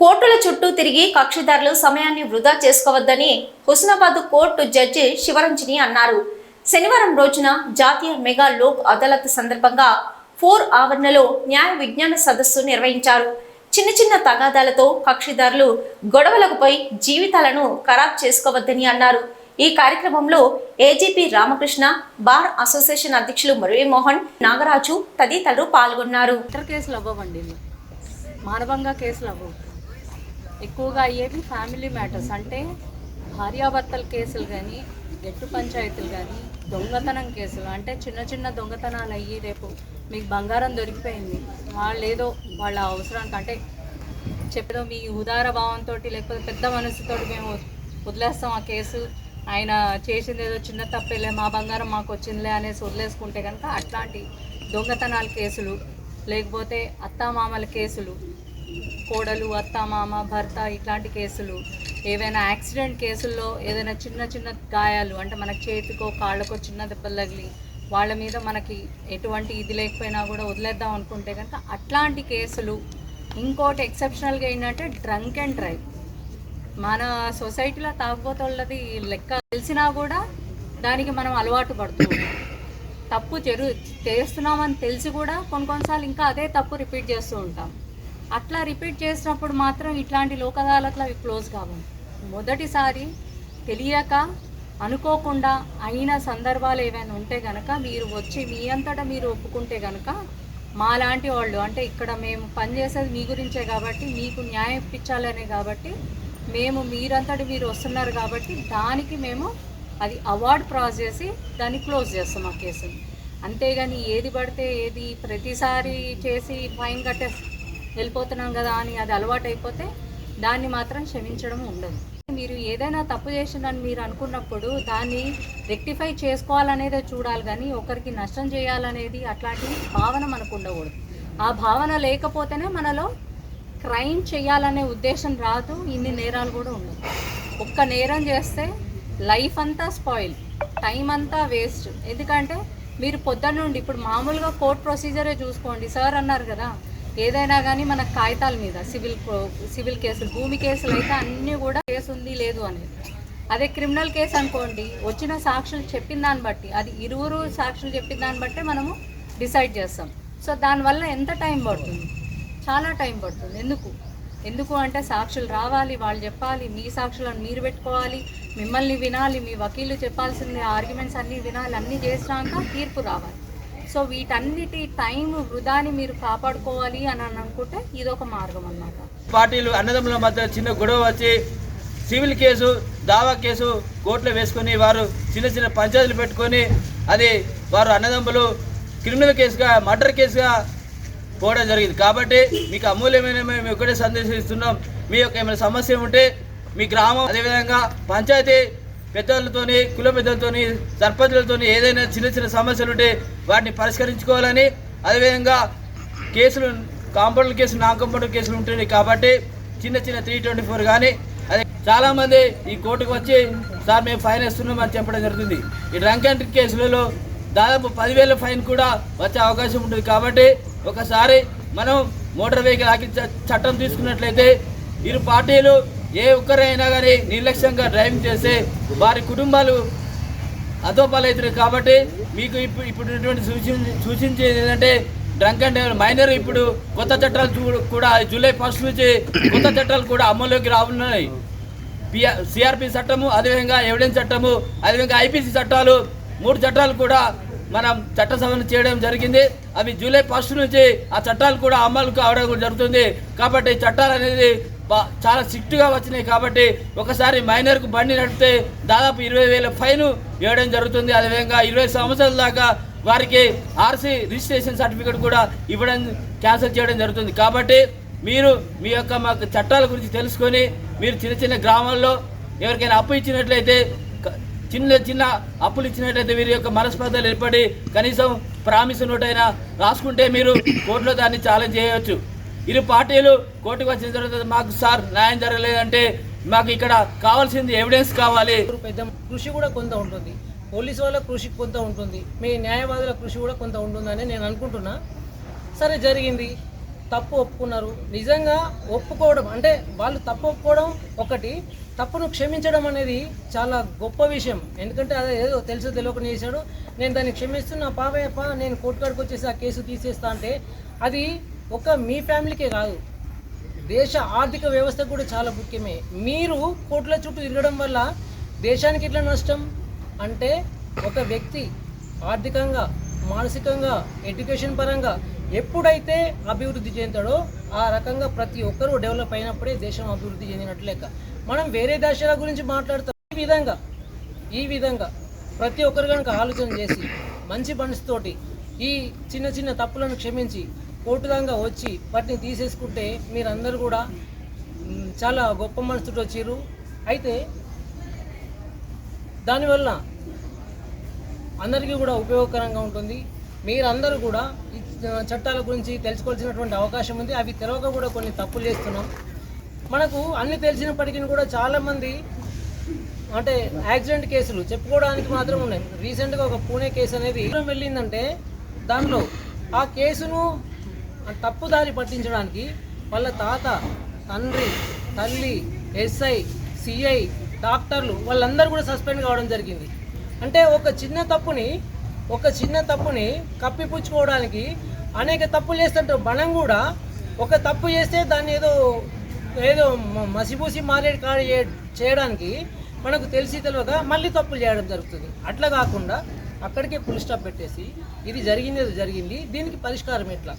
కోర్టుల చుట్టూ తిరిగి కక్షిదారులు సమయాన్ని వృధా చేసుకోవద్దని హుస్నాబాద్ కోర్టు జడ్జి శివరంజని అన్నారు. శనివారం రోజున జాతీయ మెగా లోక్ అదాలత్ సందర్భంగా ఫోర్ ఆవరణలో న్యాయ విజ్ఞాన సదస్సు నిర్వహించారు. చిన్న చిన్న తగాదాలతో కక్షిదారులు గొడవలకు పోయి జీవితాలను ఖరాబ్ చేసుకోవద్దని అన్నారు. ఈ కార్యక్రమంలో ఏజీపీ రామకృష్ణ బార్ అసోసియేషన్ అధ్యక్షులు మురళీమోహన్ నాగరాజు తదితరులు పాల్గొన్నారు. కేసులు మానవంగా కేసులు అవ్వవు. ఎక్కువగా అయ్యేవి ఫ్యామిలీ మ్యాటర్స్ అంటే భార్యాభర్తల కేసులు కానీ గట్టు పంచాయతీలు కానీ దొంగతనం కేసులు. అంటే చిన్న చిన్న దొంగతనాలు అయ్యి రేపు మీకు బంగారం దొరికిపోయింది. వాళ్ళు ఏదో వాళ్ళ అవసరానికి అంటే చెప్పడం మీ ఉదార భావంతో లేకపోతే పెద్ద మనసుతో మేము వదిలేస్తాం ఆ కేసు. ఆయన చేసింది ఏదో చిన్న తప్పేలే మా బంగారం మాకు వచ్చిందిలే అనేసి వదిలేసుకుంటే కనుక అట్లాంటి దొంగతనాల కేసులు లేకపోతే అత్తామామల కేసులు కోడలు అత్తామామ భర్త ఇట్లాంటి కేసులు. ఏవైనా యాక్సిడెంట్ కేసుల్లో ఏదైనా చిన్న చిన్న గాయాలు అంటే మన చేతికో కాళ్ళకో చిన్న దెబ్బలు తగిలి వాళ్ళ మీద మనకి ఎటువంటి ఇది లేకపోయినా కూడా వదిలేద్దాం అనుకుంటే కనుక అట్లాంటి కేసులు ఇంకోటి ఎక్సెప్షనల్గా ఏంటంటే డ్రంక్ అండ్ డ్రైవ్ మన సొసైటీలో తాగుబోతోళ్ళది లెక్క తెలిసినా కూడా దానికి మనం అలవాటు పడుతూ ఉంటాం. తప్పు జరు చేస్తున్నామని తెలిసి కూడా కొన్ని కొన్నిసార్లు ఇంకా అదే తప్పు రిపీట్ చేస్తూ ఉంటాం. అట్లా రిపీట్ చేసినప్పుడు మాత్రం ఇట్లాంటి లోక్ అవి క్లోజ్ కావు. మొదటిసారి తెలియక అనుకోకుండా అయిన సందర్భాలు ఏమైనా ఉంటే గనక మీరు వచ్చి మీ అంతటా మీరు ఒప్పుకుంటే గనక మాలాంటి వాళ్ళు అంటే ఇక్కడ మేము పనిచేసేది మీ గురించే కాబట్టి మీకు న్యాయం ఇప్పించాలనే కాబట్టి మేము మీరంతటి మీరు వస్తున్నారు కాబట్టి దానికి మేము అది అవార్డ్ ప్రాస్ చేసి దాన్ని క్లోజ్ చేస్తాం ఆ కేసుని. అంతేగాని ఏది పడితే ఏది ప్రతిసారి చేసి ఫైన్ కట్టే వెళ్ళిపోతున్నాం కదా అని అది అలవాటు అయిపోతే దాన్ని మాత్రం క్షమించడం ఉండదు. మీరు ఏదైనా తప్పు చేసిందని మీరు అనుకున్నప్పుడు దాన్ని రెక్టిఫై చేసుకోవాలనేదే చూడాలి కానీ ఒకరికి నష్టం చేయాలనేది అట్లాంటి భావన మనకు ఉండకూడదు. ఆ భావన లేకపోతేనే మనలో క్రైమ్ చేయాలనే ఉద్దేశం రాదు ఇన్ని నేరాలు కూడా ఉండవు. ఒక్క నేరం చేస్తే లైఫ్ అంతా స్పాయిల్ టైం అంతా వేస్ట్. ఎందుకంటే మీరు పొద్దున్న నుండి ఇప్పుడు మామూలుగా కోర్ట్ ప్రొసీజరే చూసుకోండి సార్ అన్నారు కదా ఏదైనా కానీ మన కాగితాల మీద సివిల్ సివిల్ కేసులు భూమి కేసులు అయితే అన్నీ కూడా కేసు ఉంది లేదు అనేది. అదే క్రిమినల్ కేసు అనుకోండి వచ్చిన సాక్షులు చెప్పిన దాన్ని బట్టి అది ఇరువురు సాక్షులు చెప్పిన దాన్ని బట్టే మనము డిసైడ్ చేస్తాం. సో దానివల్ల ఎంత టైం పడుతుంది? చాలా టైం పడుతుంది. ఎందుకు? ఎందుకు అంటే సాక్షులు రావాలి వాళ్ళు చెప్పాలి మీ సాక్షులను మీరు పెట్టుకోవాలి మిమ్మల్ని వినాలి మీ వకీలు చెప్పాల్సింది ఆర్గ్యుమెంట్స్ అన్నీ వినాలి అన్నీ చేసినాక తీర్పు రావాలి. సో వీటన్నిటి టైం వృధాని మీరు కాపాడుకోవాలి అని అనుకుంటే ఇది ఒక మార్గం అన్నమాట. పార్టీలు అన్నదమ్ముల మధ్య చిన్న గొడవ వచ్చి సివిల్ కేసు దావా కేసు కోర్టులో వేసుకొని వారు చిన్న చిన్న పంచాయతీలు పెట్టుకొని అది వారు అన్నదమ్ములు క్రిమినల్ కేసుగా మర్డర్ కేసుగా పోవడం జరిగింది. కాబట్టి మీకు అమూల్యమైన మేము ఒకటే సందేశం ఇస్తున్నాం. మీ యొక్క ఏమైనా సమస్య ఉంటే మీ గ్రామం అదేవిధంగా పంచాయతీ పెద్దలతోని కుల పెద్దలతోని సర్పంచులతోని ఏదైనా చిన్న చిన్న సమస్యలు ఉంటే వాటిని పరిష్కరించుకోవాలని అదేవిధంగా కేసులు కాంపౌండర్ కేసులు నాన్ కాంపౌండర్ కేసులు ఉంటున్నాయి కాబట్టి చిన్న చిన్న త్రీ ట్వంటీ ఫోర్ కానీ అదే చాలామంది ఈ కోర్టుకు వచ్చి సార్ మేము ఫైన్ వేస్తున్నాం అని చెప్పడం జరుగుతుంది. ఈ డ్రంక్ అండ్ కేసులలో దాదాపు పదివేల ఫైన్ కూడా వచ్చే అవకాశం ఉంటుంది కాబట్టి ఒకసారి మనం మోటార్ వెహికల్ ఆకి చట్టం తీసుకున్నట్లయితే ఇరు పార్టీలు ఏ ఒక్కరైనా కానీ నిర్లక్ష్యంగా డ్రైవింగ్ చేస్తే వారి కుటుంబాలు అధోపాలవుతున్నాయి కాబట్టి మీకు ఇప్పుడు ఇప్పుడు సూచించేది ఏంటంటే డ్రంక్ అండ్ మైనర్ ఇప్పుడు కొత్త చట్టాలు కూడా జూలై ఫస్ట్ నుంచి కొత్త చట్టాలు కూడా అమల్లోకి రానున్నాయి. సిఆర్పి చట్టము అదేవిధంగా ఎవిడెన్స్ చట్టము అదేవిధంగా ఐపీసీ చట్టాలు మూడు చట్టాలు కూడా మనం చట్ట సవరణ చేయడం జరిగింది. అవి జూలై ఫస్ట్ నుంచి ఆ చట్టాలు కూడా అమలు కావడం జరుగుతుంది. కాబట్టి చట్టాలు అనేది చాలా స్ట్రిక్ట్గా వచ్చినాయి కాబట్టి ఒకసారి మైనర్కు బండి నడిపితే దాదాపు ఇరవై వేల ఫైన్ వేయడం జరుగుతుంది. అదేవిధంగా ఇరవై సంవత్సరాల దాకా వారికి ఆర్సీ రిజిస్ట్రేషన్ సర్టిఫికేట్ కూడా ఇవ్వడం క్యాన్సిల్ చేయడం జరుగుతుంది. కాబట్టి మీరు మీ యొక్క మాకు చట్టాల గురించి తెలుసుకొని మీరు చిన్న చిన్న గ్రామాల్లో ఎవరికైనా అప్పు ఇచ్చినట్లయితే చిన్న చిన్న అప్పులు ఇచ్చినట్లయితే వీరి యొక్క మనస్పర్ధలు ఏర్పడి కనీసం ప్రామిస్ నోటైనా రాసుకుంటే మీరు కోర్టులో దాన్ని ఛాలెంజ్ చేయవచ్చు. ఇరు పార్టీలు కోర్టుకు వచ్చిన తర్వాత మాకు సార్ న్యాయం జరగలేదంటే మాకు ఇక్కడ కావాల్సింది ఎవిడెన్స్ కావాలి. పెద్ద కృషి కూడా కొంత ఉంటుంది. పోలీసు వాళ్ళ కృషి కొంత ఉంటుంది. మీ న్యాయవాదుల కృషి కూడా కొంత ఉంటుందని నేను అనుకుంటున్నా. సరే జరిగింది. తప్పు ఒప్పుకున్నారు. నిజంగా ఒప్పుకోవడం అంటే వాళ్ళు తప్పు ఒప్పుకోవడం ఒకటి. తప్పును క్షమించడం అనేది చాలా గొప్ప విషయం. ఎందుకంటే అదే ఏదో తెలుసు తెలియకుండా చేశాడు. నేను దాన్ని క్షమిస్తున్నా పాపయ్యప్ప నేను కోర్టు కాడికి వచ్చేసి ఆ కేసు తీసేస్తా అంటే అది ఒక మీ ఫ్యామిలీకే కాదు. దేశ ఆర్థిక వ్యవస్థ కూడా చాలా ముఖ్యమే. మీరు కోట్ల చుట్టూ తిరగడం వల్ల దేశానికి ఎట్లా నష్టం? అంటే ఒక వ్యక్తి ఆర్థికంగా మానసికంగా ఎడ్యుకేషన్ పరంగా ఎప్పుడైతే అభివృద్ధి చెందుతాడో ఆ రకంగా ప్రతి ఒక్కరూ డెవలప్ అయినప్పుడే దేశం అభివృద్ధి చెందినట్లు లెక్క. మనం వేరే దేశాల గురించి మాట్లాడతాం. ఈ విధంగా ఈ విధంగా ప్రతి ఒక్కరు కనుక ఆలోచన చేసి మంచి మనసుతోటి ఈ చిన్న చిన్న తప్పులను క్షమించి కోటుదంగా వచ్చి వాటిని తీసేసుకుంటే మీరందరూ కూడా చాలా గొప్ప మనసుతో వచ్చారు. అయితే దానివల్ల అందరికీ కూడా ఉపయోగకరంగా ఉంటుంది. మీరందరూ కూడా ఈ చట్టాల గురించి తెలుసుకోవాల్సినటువంటి అవకాశం ఉంది. అవి తెలవక కూడా కొన్ని తప్పులు చేస్తున్నాం. మనకు అన్ని తెలిసినప్పటికీ కూడా చాలామంది అంటే యాక్సిడెంట్ కేసులు చెప్పుకోవడానికి మాత్రం ఉన్నాయి. రీసెంట్గా ఒక పూణే కేసు అనేది వెళ్ళిందంటే దానిలో ఆ కేసును తప్పుదారి పట్టించడానికి వాళ్ళ తాత తండ్రి తల్లి ఎస్ఐ సిఐ డాక్టర్లు వాళ్ళందరూ కూడా సస్పెండ్ కావడం జరిగింది. అంటే ఒక చిన్న తప్పుని ఒక చిన్న తప్పుని కప్పిపుచ్చుకోవడానికి అనేక తప్పులు చేస్తుంటారు. మనం కూడా ఒక తప్పు చేస్తే దాన్ని ఏదో ఏదో మసిపూసి మారేడు కాడ చేయడానికి మనకు తెలిసి తెలియక మళ్ళీ తప్పులు చేయడం జరుగుతుంది. అట్లా కాకుండా అక్కడికే ఫుల్ స్టాప్ పెట్టేసి ఇది జరిగింది జరిగింది. దీనికి పరిష్కారం ఎట్లా?